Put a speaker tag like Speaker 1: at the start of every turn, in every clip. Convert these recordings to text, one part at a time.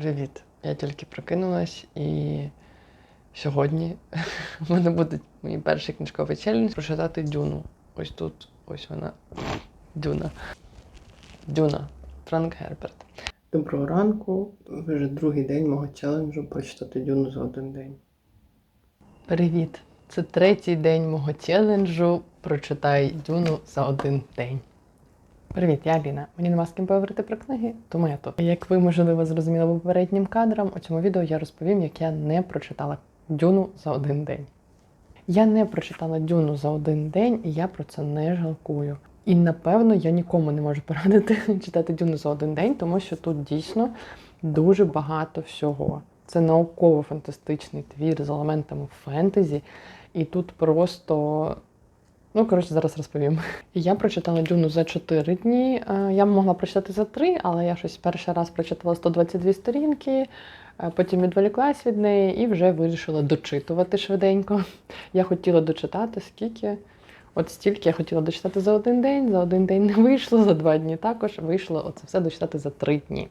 Speaker 1: Привіт! Я тільки прокинулась і сьогодні в мене буде мій перший книжковий челендж прочитати Дюну. Ось тут, ось вона. Дюна. Дюна. Франк Герберт. Доброго ранку. Вже другий день мого челенджу прочитати Дюну за один день. Привіт! Це третій день мого челенджу Прочитай Дюну за один день. Привіт, я Аліна. Мені нема з ким поговорити про книги, тому я тут. Як ви, можливо, зрозуміли попереднім кадрам, у цьому відео я розповім, як я не прочитала Дюну за один день. Я не прочитала Дюну за один день, і я про це не жалкую. І напевно я нікому не можу порадити читати Дюну за один день, тому що тут дійсно дуже багато всього. Це науково-фантастичний твір з елементами фентезі, і тут просто Ну, коротше, зараз розповім. Я прочитала Дюну за 4 дні. Е, Я могла прочитати за 3, але я щось перший раз прочитала 122 сторінки, е, потім відволіклась від неї і вже вирішила дочитувати швиденько. Я хотіла дочитати скільки. От стільки я хотіла дочитати за один день, за один день не вийшло, за два дні також вийшло оце все дочитати за три дні.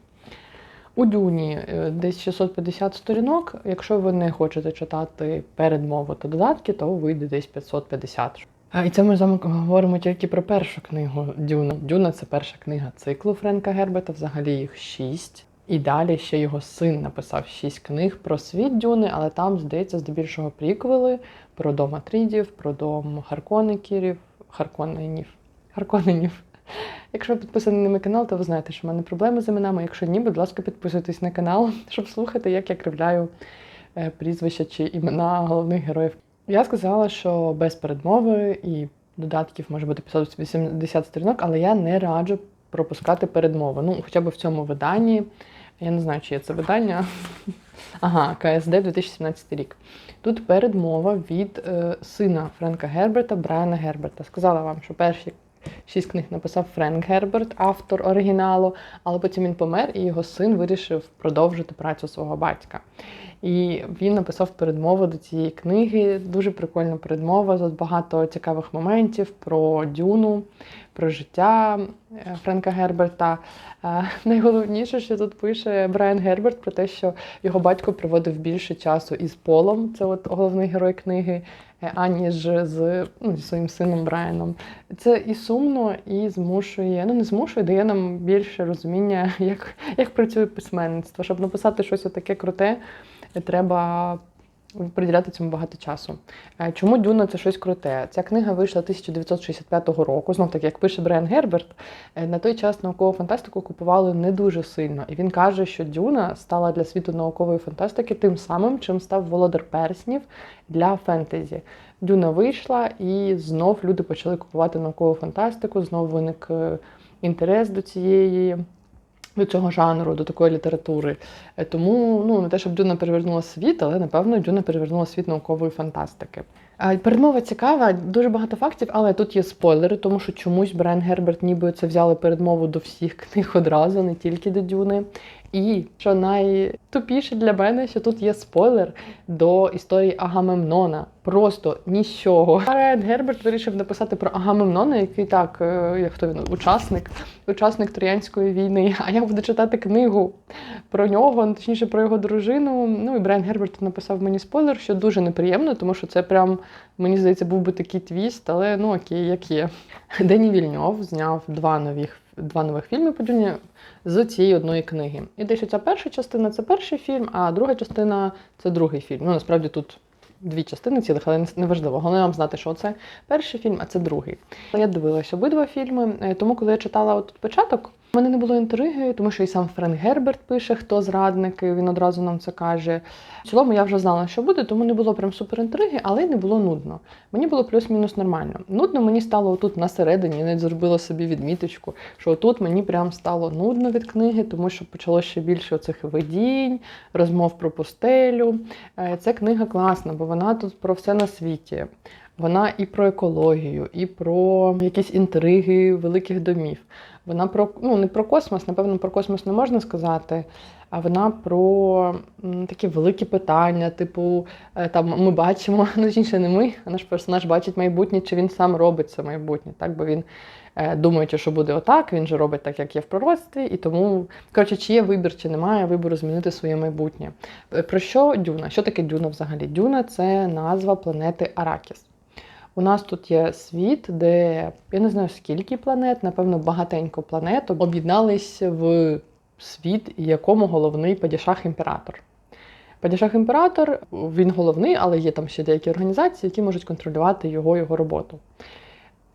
Speaker 1: У Дюні е, десь 650 сторінок. Якщо ви не хочете читати передмову та додатки, то вийде десь 550. І це ми з вами говоримо тільки про першу книгу Дюна. Дюна це перша книга циклу Френка Гербета, взагалі їх шість. І далі ще його син написав шість книг про світ Дюни, але там, здається, здебільшого приквели про дом Атрідів, про дом Харкоників, Харконенів. Харконенів. Якщо ви підписані на мій канал, то ви знаєте, що в мене проблеми з іменами. Якщо ні, будь ласка, підписуйтесь на канал, щоб слухати, як я кривляю е, прізвища чи імена головних героїв. Я сказала, що без передмови і додатків може бути 580 сторінок, але я не раджу пропускати передмову. Ну, хоча б в цьому виданні. Я не знаю, чи є це видання. Ага, КСД 2017 рік. Тут передмова від е, сина Френка Герберта, Брайана Герберта. Сказала вам, що перші шість книг написав Френк Герберт, автор оригіналу, але потім він помер, і його син вирішив продовжити працю свого батька. І він написав передмову до цієї книги. Дуже прикольна передмова з багато цікавих моментів про Дюну, про життя е, Френка Герберта. Е, Найголовніше, що тут пише Брайан Герберт про те, що його батько проводив більше часу із Полом, це от головний герой книги, аніж з, ну, своїм сином Брайаном. Це і сумно, і змушує, ну не змушує, дає нам більше розуміння, як, як працює письменництво. Щоб написати щось таке круте, треба приділяти цьому багато часу. Е, Чому Дюна це щось круте? Ця книга вийшла 1965 року. Знов таки, як пише Брайан Герберт, е, на той час наукову фантастику купували не дуже сильно. І він каже, що Дюна стала для світу наукової фантастики тим самим, чим став Володар Перснів для фентезі. Дюна вийшла, і знов люди почали купувати наукову фантастику, знов виник е, інтерес до цієї. До цього жанру, до такої літератури. Е, Тому ну не те, щоб Дюна перевернула світ, але напевно Дюна перевернула світ наукової фантастики. Передмова цікава, дуже багато фактів, але тут є спойлери, тому що чомусь Брайан Герберт ніби це взяли передмову до всіх книг одразу, не тільки до Дюни. І що найтупіше для мене, що тут є спойлер до історії Агамемнона. Просто нічого. Брайан Герберт вирішив написати про Агамемнона, який так, е, як хто він, учасник, учасник Троянської війни. А я буду читати книгу про нього, ну, точніше про його дружину. Ну і Брайан Герберт написав мені спойлер, що дуже неприємно, тому що це прям, мені здається, був би такий твіст, але ну окей, як є. Дені Вільньов зняв два нових два нових фільми по Дюні з цієї одної книги. І десь ця перша частина це перший фільм, а друга частина це другий фільм. Ну насправді тут. Дві частини цілих, але не важливо. Головне вам знати, що це перший фільм, а це другий. Я дивилася обидва фільми, е, тому коли я читала от початок, у мене не було інтриги, тому що і сам Френк Герберт пише, хто зрадники, він одразу нам це каже. В цілому я вже знала, що буде, тому не було прям супер інтриги, але й не було нудно. Мені було плюс-мінус нормально. Нудно мені стало отут на середині, навіть зробила собі відміточку, що отут мені прям стало нудно від книги, тому що почало ще більше оцих видінь, розмов про пустелю. Е, Ця книга класна, бо вона тут про все на світі. Вона і про екологію, і про якісь інтриги великих домів. Вона про ну не про космос, напевно, про космос не можна сказати. А вона про такі великі питання, типу, е, там ми бачимо, ну інше не ми, а наш персонаж бачить майбутнє, чи він сам робить це майбутнє. Так, бо він е, думаючи, що буде отак, він же робить так, як є в пророцтві, і тому, коротше, чи є вибір, чи немає вибору змінити своє майбутнє. Е, Про що Дюна? Що таке Дюна взагалі? Дюна це назва планети Аракіс. У нас тут є світ, де я не знаю скільки планет, напевно, багатенько планет об'єднались в світ, якому головний падішах імператор. Падішах імператор він головний, але є там ще деякі організації, які можуть контролювати його його роботу.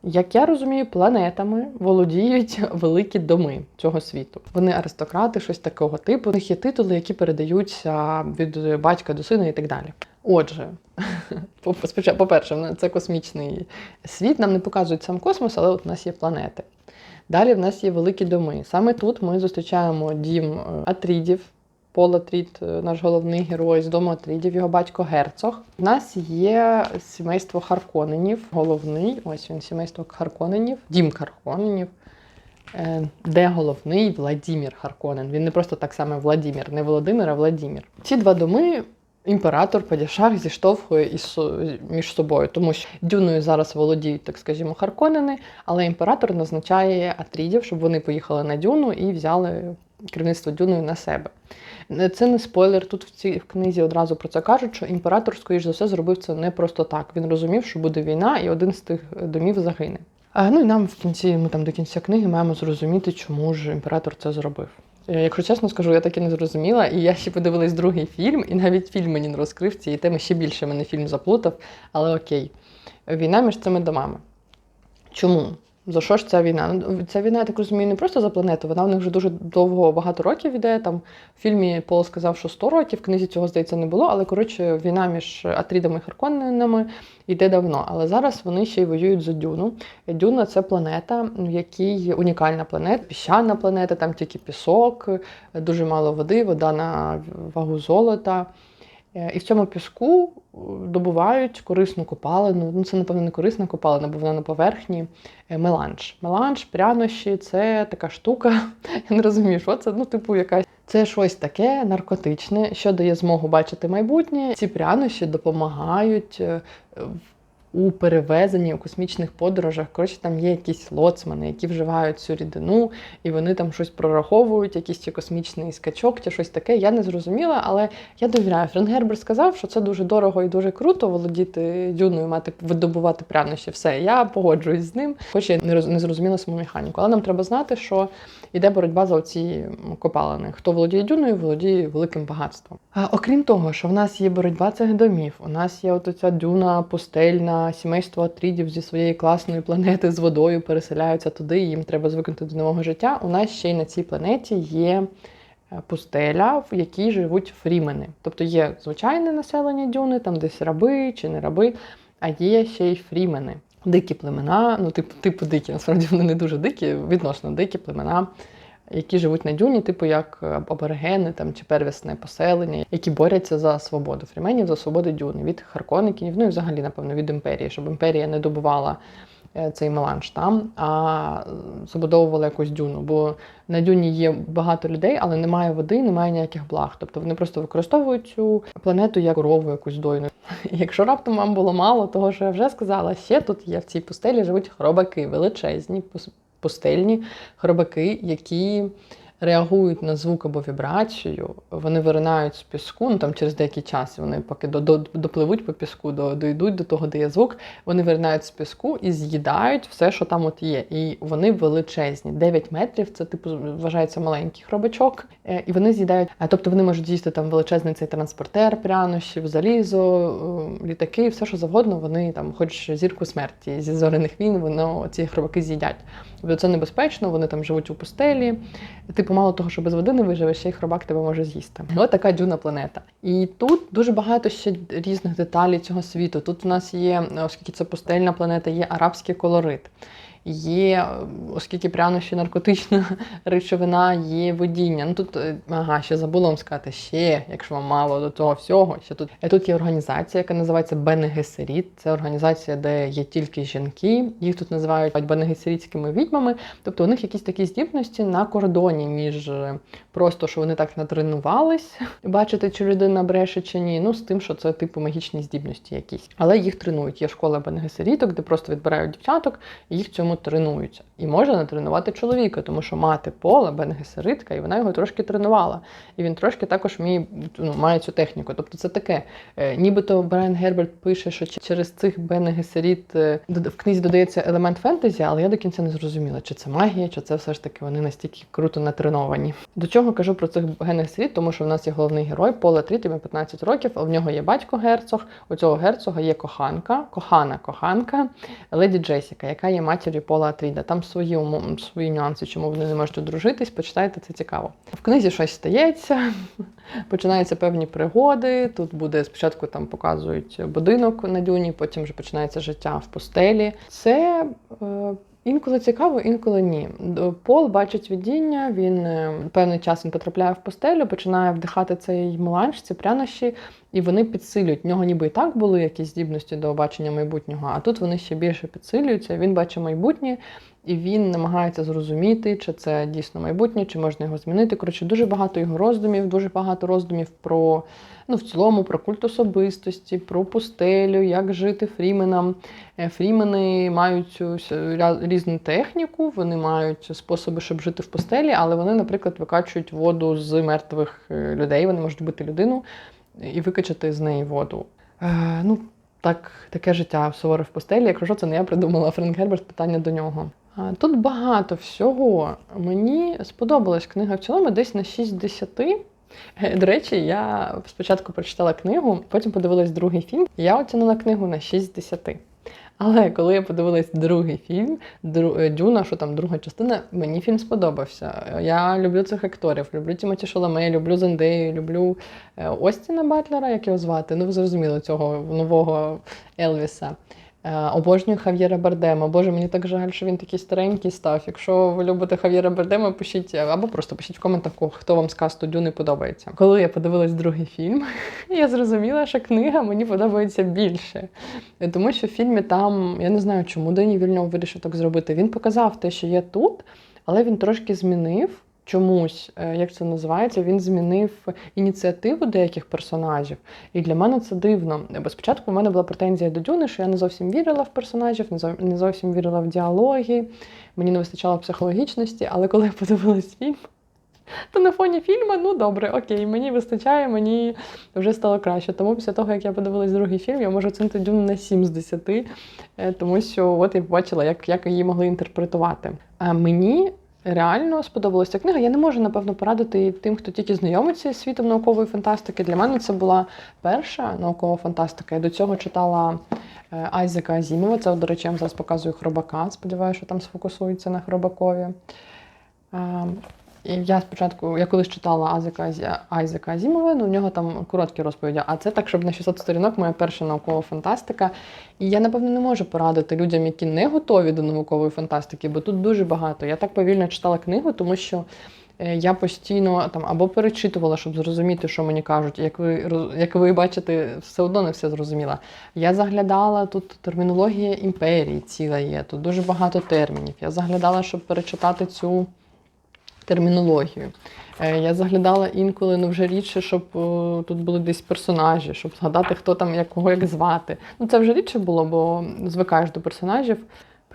Speaker 1: Як я розумію, планетами володіють великі доми цього світу. Вони аристократи, щось такого типу. У них є титули, які передаються від батька до сина і так далі. Отже, по-перше, це космічний світ. Нам не показують сам космос, але от у нас є планети. Далі в нас є великі доми. Саме тут ми зустрічаємо дім е, Атрідів. Пол Атрід, е, наш головний герой з дому Атрідів, його батько Герцог. У нас є сімейство Харконенів, головний, ось він, сімейство Харконенів, дім Харконенів, е, де головний Владімір Харконен. Він не просто так само Владімір, не Володимир, а Владімір. Ці два доми імператор Падішах зіштовхує із між собою, тому що дюною зараз володіють, так скажімо, Харконени, але імператор назначає Атрідів, щоб вони поїхали на дюну і взяли керівництво дюною на себе. Е, Це не спойлер. Тут в цій книзі одразу про це кажуть, що імператор, скоріш за все, зробив це не просто так. Він розумів, що буде війна, і один з тих домів загине. А, ну і нам в кінці, ми там до кінця книги маємо зрозуміти, чому ж імператор це зробив. Е, Якщо чесно скажу, я так і не зрозуміла, і я ще подивилась другий фільм, і навіть фільм мені не розкрив цієї теми, ще більше мене фільм заплутав, але окей. Війна між цими домами. Чому? За що ж ця війна? Ну, ця війна, я так розумію, не просто за планету, вона в них вже дуже довго, багато років іде. Там в фільмі Пол сказав, що 100 років, в книзі цього, здається, не було, але коротше, війна між Атрідами і Харконненами йде давно. Але зараз вони ще й воюють за Дюну. Дюна це планета, в якій унікальна планета, піщана планета, там тільки пісок, дуже мало води, вода на вагу золота. Е, І в цьому піску е, добувають корисну копалину. Ну, це, напевно, не корисна копалина, бо вона на поверхні. Е, Меланж. Меланж, прянощі це така штука. Я не розумію, що це. Ну, типу, якась. Це щось таке наркотичне, що дає змогу бачити майбутнє. Ці прянощі допомагають у перевезенні у космічних подорожах. Коротше, там є якісь лоцмани, які вживають цю рідину, і вони там щось прораховують, якийсь чи космічний скачок, чи щось таке. Я не зрозуміла, але я довіряю. Френ Гербер сказав, що це дуже дорого і дуже круто володіти дюною, мати видобувати прянощі. Все, я погоджуюсь з ним, хоч я не не зрозуміла саму механіку. Але нам треба знати, що йде боротьба за оці копалини. Хто володіє дюною, володіє великим багатством. Окрім того, що в нас є боротьба цих домів, у нас є от ця дюна пустельна, сімейство атрідів зі своєї класної планети з водою переселяються туди, і їм треба звикнути до нового життя. У нас ще й на цій планеті є е, пустеля, в якій живуть фрімени. Тобто є звичайне населення дюни, там десь раби чи не раби, а є ще й фрімени. Дикі племена, ну типу, типу дикі, насправді вони не дуже дикі, відносно дикі племена, які живуть на дюні, типу як е, аборигени там, чи первісне поселення, які борються за свободу фріменів, за свободу дюни від харкоників, ну і взагалі, напевно, від імперії, щоб імперія не добувала е, цей меланж там, а е, забудовувала якусь дюну. Бо на дюні є багато людей, але немає води, немає ніяких благ. Тобто вони просто використовують цю планету як корову якусь дойну. Якщо раптом вам було мало того, що я вже сказала, ще тут є в цій пустелі живуть хробаки, величезні пустельні хробаки, які реагують на звук або вібрацію, вони виринають з піску, ну там через деякий час вони поки до, до, допливуть по піску, до, дойдуть до того, де є звук, вони виринають з піску і з'їдають все, що там от є. І вони величезні. 9 метрів це типу вважається маленький хробачок. Е, І вони з'їдають, а тобто вони можуть з'їсти там величезний цей транспортер, прянощів, залізо, е, літаки, все що завгодно. Вони там, хоч зірку смерті зі зоряних війн, воно ці хробаки з'їдять. Тобто це небезпечно, вони там живуть у пустелі. Типу, мало того, що без води не виживеш, ще й хробак тебе може з'їсти. Ось така дюна планета. І тут дуже багато ще різних деталей цього світу. Тут у нас є, оскільки це пустельна планета, є арабський колорит. Є, оскільки прянощі наркотична речовина, є водіння. Ну тут, е, ага, ще забула вам сказати, ще, якщо вам мало до того всього, ще тут. Е, Тут є організація, яка називається Бенегесеріт. Це організація, де є тільки жінки. Їх тут називають бенегесерітськими відьмами. Тобто у них якісь такі здібності на кордоні між е, просто, що вони так натренувались, бачити, чи людина бреше чи ні. Ну з тим, що це типу магічні здібності якісь. Але їх тренують. Є школа бенгесеріток, де просто відбирають дівчаток і їх цьому тренуються. І можна натренувати чоловіка, тому що мати пола бенгесеритка, і вона його трошки тренувала. І він трошки також вміє, ну, має цю техніку. Тобто це таке. Е, нібито Брайан Герберт пише, що через цих бенгесеріт е, в книзі додається елемент фентезі, але я до кінця не зрозуміла, чи це магія, чи це все ж таки вони настільки круто натреновані. До чого кажу про цих генгесеріт, тому що в нас є головний герой Пола Тріт, йому 15 років, а в нього є батько герцог. У цього герцога є коханка, кохана коханка леді Джесіка, яка є матір'ю Пола Атріда. Там свої свої нюанси, чому вони не можуть одружитись. Почитайте, це цікаво. В книзі щось стається, починаються певні пригоди. Тут буде спочатку там показують будинок на дюні, потім вже починається життя в постелі. Це е, інколи цікаво, інколи ні. Пол бачить видіння, він е, певний час він потрапляє в постелю, починає вдихати цей меланж, ці прянощі, і вони підсилюють. В нього ніби і так були якісь здібності до бачення майбутнього, а тут вони ще більше підсилюються. Він бачить майбутнє, і він намагається зрозуміти, чи це дійсно майбутнє, чи можна його змінити. Коротше, дуже багато його роздумів, дуже багато роздумів про ну, в цілому про культ особистості, про пустелю, як жити фріменам. Е, Фрімени мають цю ря- різну техніку, вони мають способи, щоб жити в пустелі, але вони, наприклад, викачують воду з мертвих е, людей. Вони можуть бути людину і викачати з неї воду. Е, ну, так, таке життя суворе в постелі. Якщо що, це не я придумала Френк Герберт, питання до нього. Тут багато всього. Мені сподобалась книга в цілому десь на 6 з 10. Е, До речі, я спочатку прочитала книгу, потім подивилась другий фільм. Я оцінила книгу на 6 з 10. Але коли я подивилась другий фільм, е, Дюна, що там друга частина, мені фільм сподобався. Я люблю цих акторів, люблю Тімоті Шоломе, люблю Зендею, люблю е, Остіна Батлера, як його звати. Ну, ви зрозуміли цього нового Елвіса. Е, Обожнюю Хав'єра Бардема. Боже, мені так жаль, що він такий старенький став. Якщо ви любите Хав'єра Бардема, пишіть або просто пишіть в коментах, хто вам з касту Дюни подобається. Коли я подивилась другий фільм, я зрозуміла, що книга мені подобається більше. Тому що в фільмі там, я не знаю, чому Дені Вільньов вирішив так зробити. Він показав те, що є тут, але він трошки змінив. Чомусь, е, як це називається, він змінив ініціативу деяких персонажів. І для мене це дивно. Бо спочатку в мене була претензія до Дюни, що я не зовсім вірила в персонажів, не зовсім вірила в діалоги, мені не вистачало психологічності, але коли я подивилась фільм, то на фоні фільму, ну добре, окей, мені вистачає, мені вже стало краще. Тому після того, як я подивилась другий фільм, я можу оцінити Дюну на 7 з 10, е, тому що от я побачила, як, як її могли інтерпретувати. А мені реально сподобалася книга. Я не можу, напевно, порадити тим, хто тільки знайомиться з світом наукової фантастики. Для мене це була перша наукова фантастика. Я до цього читала е, Айзека Азімова. Це, до речі, я зараз показую хробака. Сподіваюся, що там сфокусується на хробакові. І я спочатку, я колись читала Азека, Азі- Айзека Азімова, ну в нього там короткі розповіді, а це так, щоб на 600 сторінок моя перша наукова фантастика. І я, напевно, не можу порадити людям, які не готові до наукової фантастики, бо тут дуже багато. Я так повільно читала книгу, тому що е, я постійно там або перечитувала, щоб зрозуміти, що мені кажуть. Як ви як ви бачите, все одно не все зрозуміла. Я заглядала тут термінологія імперії ціла є, тут дуже багато термінів. Я заглядала, щоб перечитати цю термінологію. Е, Я заглядала інколи, ну вже рідше, щоб о, тут були десь персонажі, щоб згадати, хто там як кого як звати. Ну це вже рідше було, бо звикаєш до персонажів.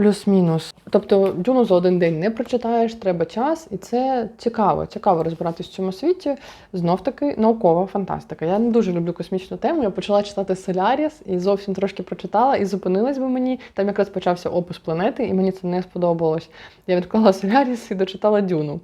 Speaker 1: Плюс-мінус. Тобто дюну за один день не прочитаєш, треба час, і це цікаво. Цікаво розбиратись в цьому світі. Знов таки наукова фантастика. Я не дуже люблю космічну тему. Я почала читати Соляріс і зовсім трошки прочитала, і зупинилась би мені. Там якраз почався опис планети, і мені це не сподобалось. Я відклала Соляріс і дочитала Дюну.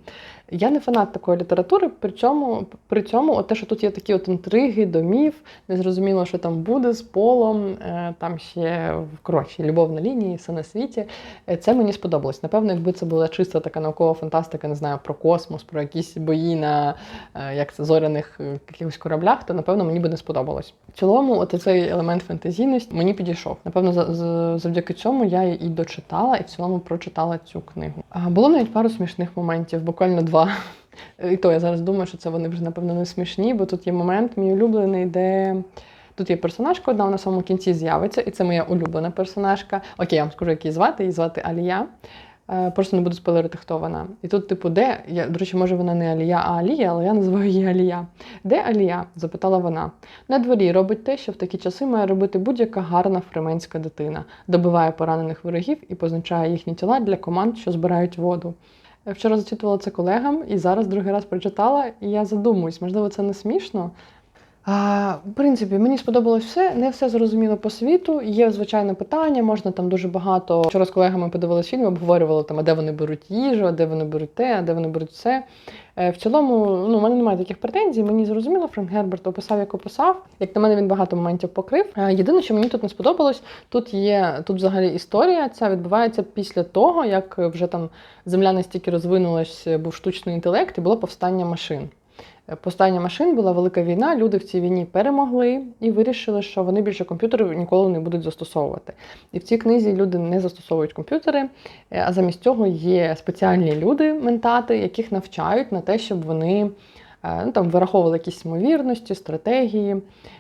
Speaker 1: Я не фанат такої літератури, при цьому, при цьому от те, що тут є такі от інтриги, домів, незрозуміло, що там буде з полом, е, там ще коротше, любов на лінії, все на світі. Е, Це мені сподобалось. Напевно, якби це була чиста така наукова фантастика, не знаю, про космос, про якісь бої на е, як це, зоряних якихось кораблях, то напевно мені би не сподобалось. В цілому, от цей елемент фентезійності мені підійшов. Напевно, за- за- завдяки цьому я і дочитала, і в цілому прочитала цю книгу. А було навіть пару смішних моментів, буквально два. І то я зараз думаю, що це вони вже напевно не смішні, бо тут є момент, мій улюблений, де. Тут є персонажка, одна на самому кінці з'явиться, і це моя улюблена персонажка. Окей, я вам скажу, як її звати. Її звати Алія. Е, Просто не буду спойлерити, хто вона. І тут, типу, де я, до речі, може вона не Алія, а Алія, але я називаю її Алія. Де Алія? запитала вона. На дворі робить те, що в такі часи має робити будь-яка гарна фременська дитина, добиває поранених ворогів і позначає їхні тіла для команд, що збирають воду. Вчора зачитувала це колегам, і зараз другий раз прочитала, і я задумуюсь, можливо, це не смішно. А, в принципі, мені сподобалось все, не все зрозуміло по світу. Є звичайне питання, можна там дуже багато. Вчора з колегами подивилися фільм, обговорювали там, а де вони беруть їжу, а де вони беруть те, а де вони беруть це. Е, В цілому, ну, у мене немає таких претензій. Мені зрозуміло, Френк Герберт описав, як описав. Як на мене, він багато моментів покрив. Е, Єдине, що мені тут не сподобалось, тут є тут взагалі історія. Ця відбувається після того, як вже там земля настільки розвинулась, був штучний інтелект і було повстання машин. Повстання машин була велика війна. Люди в цій війні перемогли і вирішили, що вони більше комп'ютерів ніколи не будуть застосовувати. І в цій книзі люди не застосовують комп'ютери, е, а замість цього є спеціальні люди, ментати, яких навчають на те, щоб вони е, ну, там, вираховували якісь ймовірності, стратегії,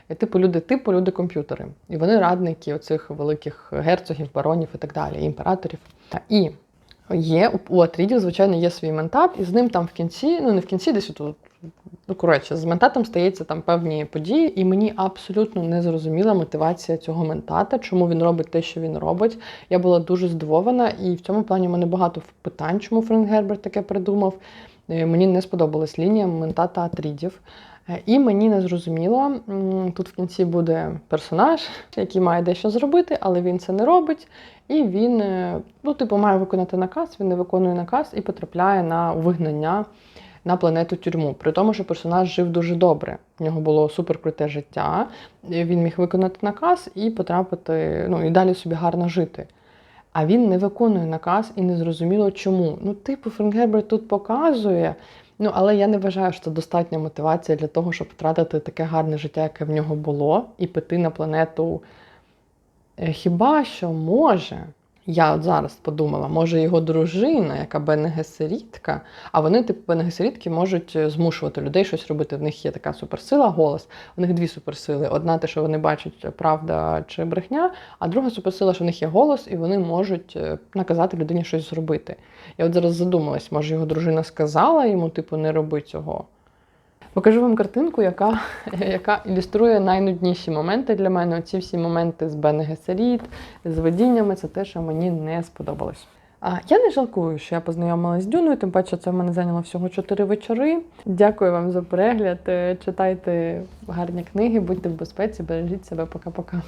Speaker 1: е, типу люди, типу люди комп'ютери. І вони радники оцих великих герцогів, баронів і так далі, імператорів. І є у Атрідів, звичайно, є свій ментат, і з ним там в кінці, ну не в кінці, десь тут. Ну, коротше, з ментатом стається там певні події, і мені абсолютно не зрозуміла мотивація цього ментата, чому він робить те, що він робить. Я була дуже здивована, і в цьому плані в мене багато питань, чому Френк Герберт таке придумав. Е, Мені не сподобалась лінія ментата Атрідів. Е, І мені не зрозуміло, тут в кінці буде персонаж, який має дещо зробити, але він це не робить. І він, е, ну, типу, має виконати наказ, він не виконує наказ і потрапляє на вигнання на планету тюрму. При тому, що персонаж жив дуже добре. У нього було суперкруте життя. Він міг виконати наказ і потрапити, ну і далі собі гарно жити. А він не виконує наказ і не зрозуміло чому. Ну, типу, Френк Герберт тут показує. Ну, але я не вважаю, що це достатня мотивація для того, щоб втратити таке гарне життя, яке в нього було, і піти на планету. Е, Хіба що може, я от зараз подумала, може його дружина, яка Бенегесерітка, а вони, типу, Бенегесерітки можуть е, змушувати людей щось робити. В них є така суперсила, голос. У них дві суперсили. Одна те, що вони бачать е, правда чи брехня, а друга суперсила, що в них є голос, і вони можуть е, наказати людині щось зробити. Я от зараз задумалась, може його дружина сказала йому, типу, не роби цього. Покажу вам картинку, яка, яка ілюструє найнудніші моменти для мене. Оці всі моменти з Бене Гесеріт, з водіннями це те, що мені не сподобалось. А я не жалкую, що я познайомилася з Дюною, тим паче це в мене зайняло всього 4 вечори. Дякую вам за перегляд. Е, Читайте гарні книги, будьте в безпеці, бережіть себе, пока-пока.